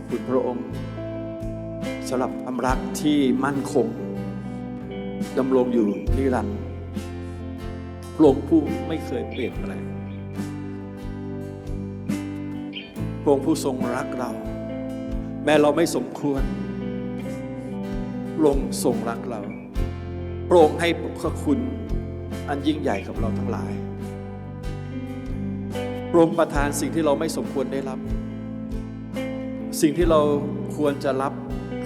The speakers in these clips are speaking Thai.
อบคุณพระองค์สำหรับความรักที่มั่นคงดำรงอยู่นิรันดร์พระองค์ผู้ไม่เคยเปลี่ยนแปลงพระองค์ผู้ทรงรักเรา แม้เราไม่สมควรพระองค์ทรงรักเราพระองค์ให้พระคุณ อันยิ่งใหญ่กับเราทั้งหลายพระองค์ประทานสิ่งที่เราไม่สมควรได้รับ สิ่งที่เราควรจะรับ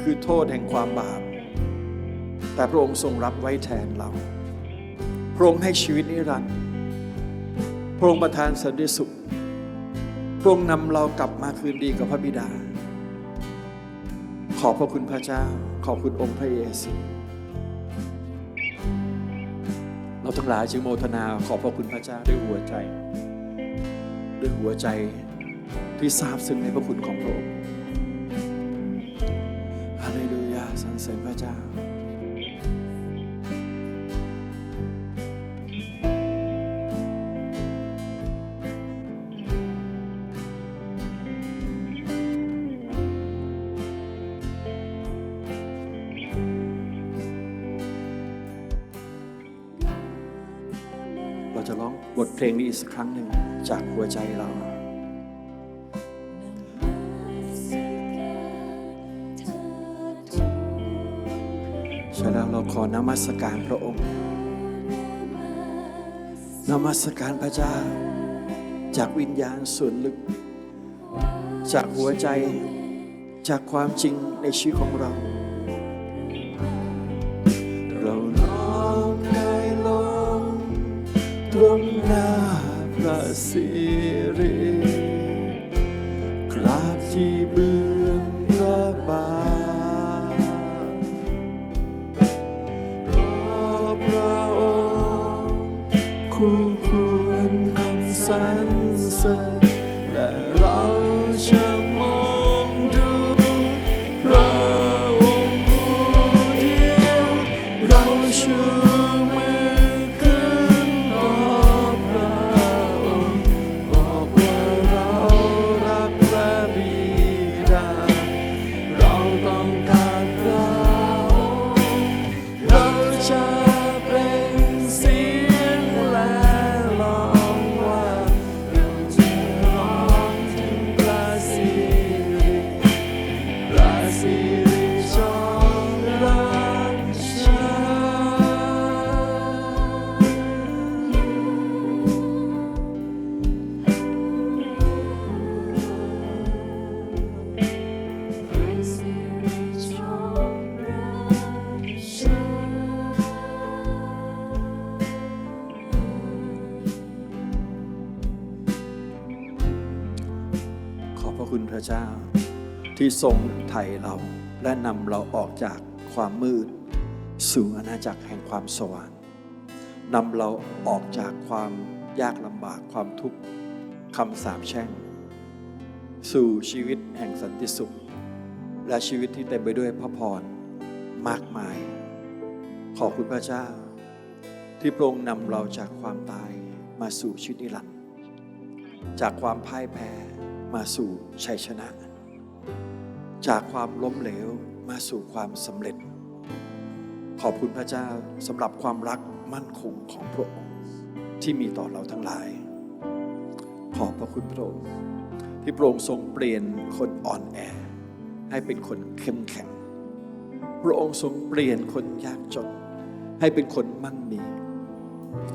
คือโทษแห่งความบาป แต่พระองค์ทรงรับไว้แทนเรา พระองค์ให้ชีวิตนิรันดร์ พระองค์ประทานสันติสุข พระองค์นำเรากลับมาคืนดีกับพระบิดา ขอบพระคุณพระเจ้า ขอบคุณองค์พระเยซู เราทั้งหลายจึงโมทนาขอบพระคุณพระเจ้าด้วยหัวใจ ด้วยหัวใจที่ซาบซึ้งในพระคุณของพระองค์ สรรเสริญพระเจ้าเราจะร้องบทเพลงนี้อีกสักครั้งหนึ่งจากหัวใจเรา ช่แล้วเราขอนมัสการพระองค์ นมัสการพระเจ้า จากวิญญาณส่วนลึก จากหัวใจจากความจริงในชีวิตของเรา เราน้อมกายลงตรงหน้าพระสิริ ระคุณพระเจ้า ที่ทรงไถ่เราและนำเราออกจากความมืด สู่อาณาจักรแห่งความสว่างนำเราออกจากความยากลำบากความทุกข์คำสาปแช่ง สู่ชีวิตแห่งสันติสุข และชีวิตที่เต็มไปด้วยพระพรมากมาย ขอบคุณพระเจ้า ที่พรงนำเราจากความตายมาสู่ชีวิตนิรันดร์จากความพ่ายแพ้ มาสู่ชัยชนะ จากความล้มเหลวมาสู่ความสำเร็จ ขอบคุณพระเจ้าสำหรับความรักมั่นคงของพระองค์ที่มีต่อเราทั้งหลาย ขอบพระคุณพระองค์ที่พระองค์ทรงเปลี่ยนคนอ่อนแอ ให้เป็นคนเข้มแข็ง พระองค์ทรงเปลี่ยนคนยากจน ให้เป็นคนมั่งมี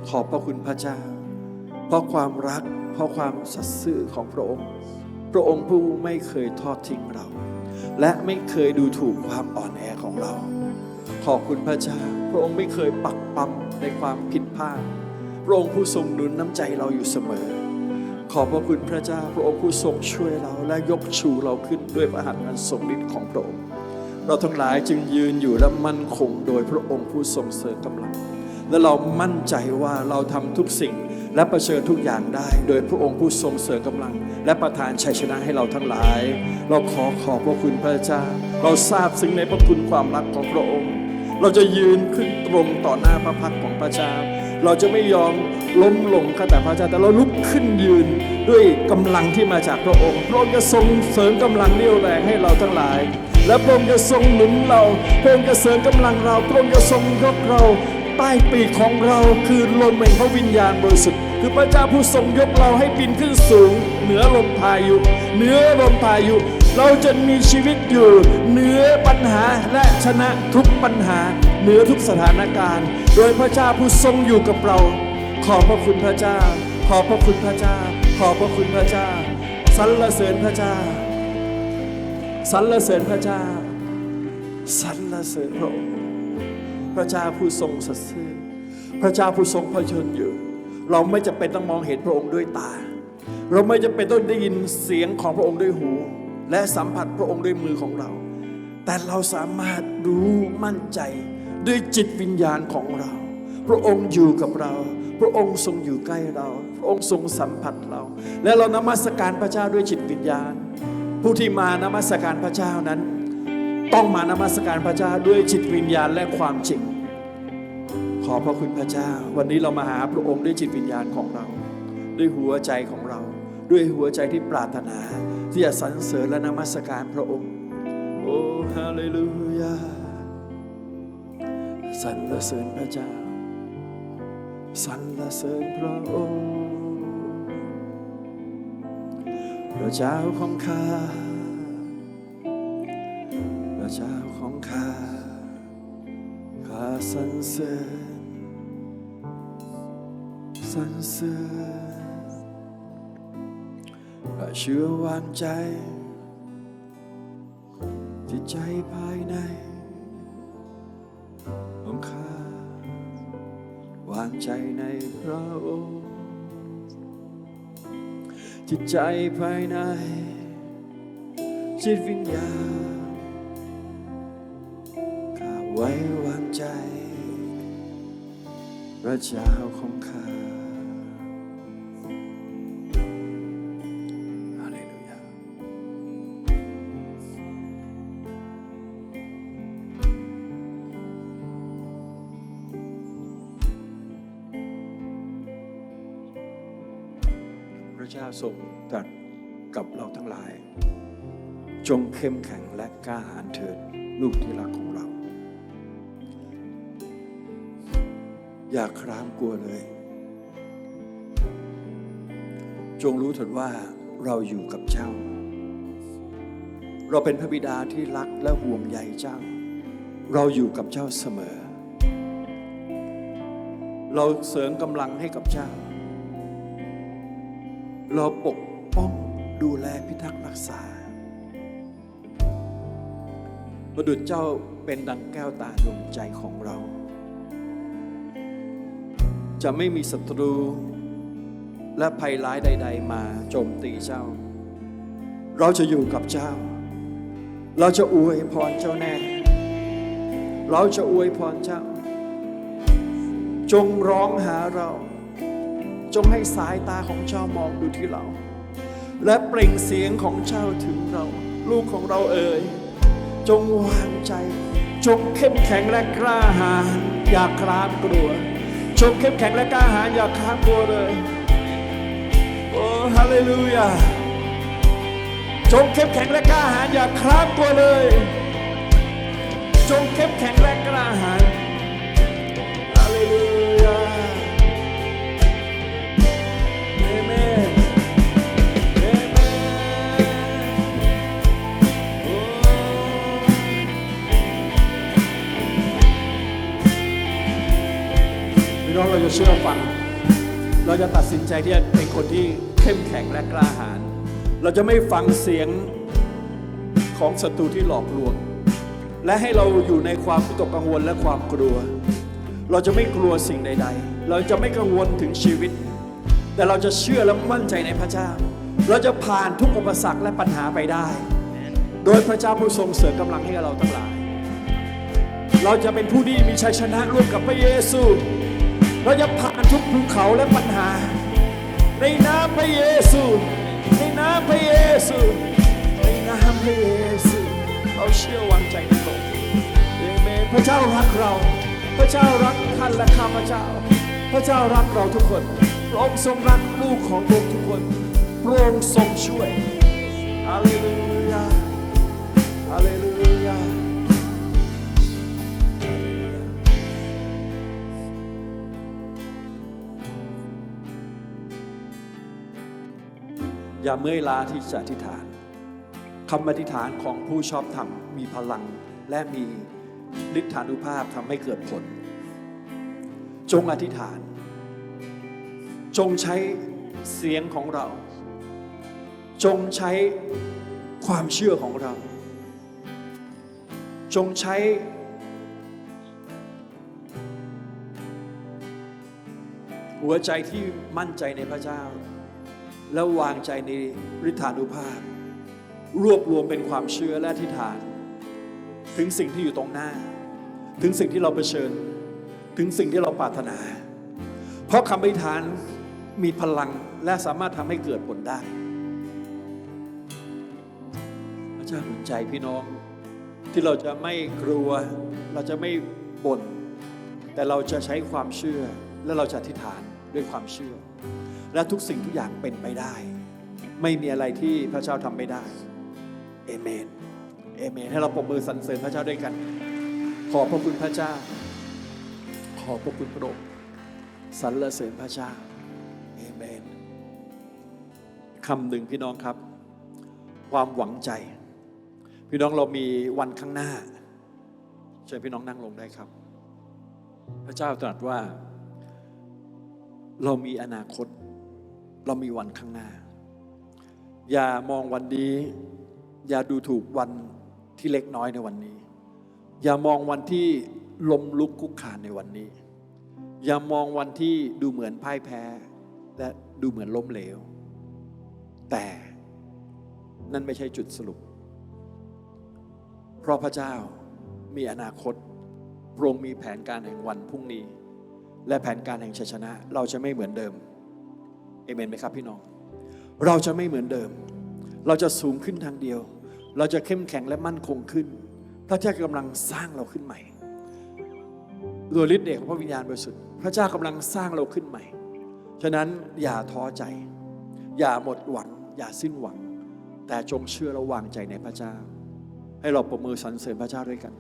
ขอบพระคุณพระเจ้า เพราะความรัก เพราะความสัตย์ซื่อของพระองค์ พระองค์ผู้ไม่เคยทอดทิ้งเรา และไม่เคยดูถูกความอ่อนแอของเรา ขอบคุณพระเจ้า พระองค์ไม่เคยปักปั๊มในความผิดพลาด พระองค์ผู้ทรงหนุนน้ำใจเราอยู่เสมอ ขอบพระคุณพระเจ้า พระองค์ผู้ทรงช่วยเราและยกชูเราขึ้นด้วยพระหัตถ์อันทรงฤทธิ์ของพระองค์ เราทั้งหลายจึงยืนอยู่และมั่นคงโดยพระองค์ผู้ทรงเสริมกำลัง และเรามั่นใจว่าเราทำทุกสิ่ง และประเชิญทุกอย่างได้ โดยพระองค์ผู้ทรงเสริมกำลัง และประทานชัยชนะให้เราทั้งหลาย เราขอขอบพระคุณพระเจ้า เราทราบซึ้งในพระคุณความรักของพระองค์ เราจะยืนขึ้นตรงต่อหน้าพระพักของพระเจ้า เราจะไม่ยอมล้มลงข้าแต่พระเจ้า แต่เราลุกขึ้นยืนด้วยกำลังที่มาจากพระองค์ พระองค์จะทรงเสริมกำลังเรี่ยวแรงให้เราทั้งหลาย และพระองค์จะทรงหนุนเรา พระองค์จะเสริมกำลังเรา พระองค์จะทรงยกเรา ใต้ปีกของเราคือลมแห่งพระวิญญาณบริสุทธิ์คือพระเจ้าผู้ทรงยกเราให้บินขึ้นสูง เหนือลมพายุเหนือลมพายุ เราจะมีชีวิตอยู่เหนือปัญหาและชนะทุกปัญหาเหนือทุกสถานการณ์ โดยพระเจ้าผู้ทรงอยู่กับเรา ขอบพระคุณพระเจ้า ขอบพระคุณพระเจ้า ขอบพระคุณพระเจ้าสรรเสริญพระเจ้าสรรเสริญพระเจ้าสรรเสริญพระองค์ ระเจ้าผู้ทรงสัตย์ซื่อพระเจ้าผู้ทรงพระชนอยู่ เราไม่จำเป็นต้องมองเห็นพระองค์ด้วยตา เราไม่จำเป็นต้องได้ยินเสียงของพระองค์ด้วยหู และสัมผัสพระองค์ด้วยมือของเรา แต่เราสามารถรู้มั่นใจด้วยจิตวิญญาณของเรา พระองค์อยู่กับเรา พระองค์ทรงอยู่ใกล้เรา พระองค์ทรงสัมผัสเรา และเรานมัสการพระเจ้าด้วยจิตวิญญาณ ผู้ที่มานมัสการพระเจ้านั้น ต้องมานมัสการพระเจ้าด้วยจิตวิญญาณและความจริง ขอพระคุณพระเจ้า วันนี้เรามาหาพระองค์ด้วยจิตวิญญาณของเรา ด้วยหัวใจของเรา ด้วยหัวใจที่ปรารถนา ที่จะสรรเสริญและนมัสการพระองค์ โอ้ฮาเลลูยาสรรเสริญพระเจ้าสรรเสริญพระองค์พระเจ้าของข้า ระเจ้าของข้า ข้าสรรเสริญสรรเสริญข้าเชื่อวางใจจิตใจภายใน ของข้าวางใจในพระองค์จิตใจภายใน จิตวิญญาณ ไว้วางใจ พระเจ้าของข้าฮาเลลูยาพระเจ้าทรงตรัสกับเราทั้งหลาย จงเข้มแข็งและกล้าหาญเถิดลูกที่รักของเรา อย่าครามกลัวเลย จงรู้เถิดว่าเราอยู่กับเจ้า เราเป็นพระบิดาที่รักและห่วงใยเจ้า เราอยู่กับเจ้าเสมอ เราเสริมกำลังให้กับเจ้า เราปกป้องดูแลพิทักษ์รักษาประดุจเจ้าเป็นดังแก้วตาดวงใจของเรา จะไม่มีศัตรูและภัยร้ายใด ๆ มาโจมตีเจ้า เราจะอยู่กับเจ้า เราจะอวยพรเจ้าแน่ เราจะอวยพรเจ้า จงร้องหาเรา จงให้สายตาของเจ้ามองดูที่เรา และเปล่งเสียงของเจ้าถึงเรา ลูกของเราเอ่ยจงวางใจ จงเข้มแข็งและกล้าหาญอย่าคลานกลัว จงเข้มแข็งและกล้าหาญอย่าคลานกลัวเลย โอ้ฮาเลลูยาจงเข้มแข็งและกล้าหาญอย่าคลานกลัวเลย จงเข้มแข็งและกล้าหาญฮาเลลูยา น้องเราจะเชื่อฟัง เราจะตัดสินใจที่จะเป็นคนที่เข้มแข็งและกล้าหาญ เราจะไม่ฟังเสียงของศัตรูที่หลอกลวง และให้เราอยู่ในความวิตกกังวลและความกลัว เราจะไม่กลัวสิ่งใด ๆ เราจะไม่กังวลถึงชีวิต แต่เราจะเชื่อและมั่นใจในพระเจ้า เราจะผ่านทุกอุปสรรคและปัญหาไปได้ โดยพระเจ้าผู้ทรงเสริมกำลังให้กับเราทั้งหลาย เราจะเป็นผู้ที่มีชัยชนะร่วมกับพระเยซู เราจะผ่านทุกภูเขาและปัญหา ในนามพระเยซู ในนามพระเยซู ในนามพระเยซูเราเชื่อวางใจในพระองค์เอเมนพระเจ้ารักเรา พระเจ้ารักท่านและข้าพเจ้า พระเจ้ารักเราทุกคนพระองค์ทรงรักลูกของพระองค์ทุกคนพระองค์ทรงช่วยฮาเลลูยาฮาเลลูยา อย่าเมื่อยล้าที่จะอธิษฐานคำอธิษฐานของผู้ชอบธรรมมีพลังและมีฤทธานุภาพทำให้เกิดผล จงอธิษฐาน จงใช้เสียงของเรา จงใช้ความเชื่อของเรา จงใช้หัวใจที่มั่นใจในพระเจ้า แล้ววางใจในฤทธานุภาพ รวบรวมเป็นความเชื่อและอธิษฐาน ถึงสิ่งที่อยู่ตรงหน้า ถึงสิ่งที่เราเผชิญ ถึงสิ่งที่เราปรารถนา เพราะคำอธิษฐานมีพลังและสามารถทำให้เกิดผลได้ พระเจ้าหนุนใจพี่น้อง ที่เราจะไม่กลัว เราจะไม่บ่นแต่เราจะใช้ความเชื่อและเราจะอธิษฐานด้วยความเชื่อ และทุกสิ่งทุกอย่างเป็นไปได้ ไม่มีอะไรที่พระเจ้าทำไม่ได้เอเมนเอเมนให้เราปรบมือสรรเสริญพระเจ้าด้วยกัน ขอบพระคุณพระเจ้า ขอบพระคุณพระองค์สรรเสริญพระเจ้าเอเมนคำหนึ่งพี่น้องครับ ความหวังใจ พี่น้องเรามีวันข้างหน้าเชิญพี่น้องนั่งลงได้ครับ พระเจ้าตรัสว่า เรามีอนาคต เรามีวันข้างหน้า อย่ามองวันนี้ อย่าดูถูกวันที่เล็กน้อยในวันนี้ อย่ามองวันที่ลมลุกคุกคานในวันนี้ อย่ามองวันที่ดูเหมือนพ่ายแพ้ และดูเหมือนล้มเหลว แต่นั่นไม่ใช่จุดสรุป เพราะพระเจ้ามีอนาคตพระองค์มีแผนการแห่งวันพรุ่งนี้ และแผนการแห่งชัยชนะ เราจะไม่เหมือนเดิม เอเมนไหมครับพี่น้อง เราจะไม่เหมือนเดิม เราจะสูงขึ้นทางเดียว เราจะเข้มแข็งและมั่นคงขึ้น พระเจ้ากำลังสร้างเราขึ้นใหม่โดยฤทธิ์เดชของพระวิญญาณบริสุทธิ์พระเจ้ากำลังสร้างเราขึ้นใหม่ ฉะนั้นอย่าท้อใจ อย่าหมดหวัง อย่าสิ้นหวัง แต่จงเชื่อและวางใจในพระเจ้า ให้เราประมือสรรเสริญพระเจ้าด้วยกัน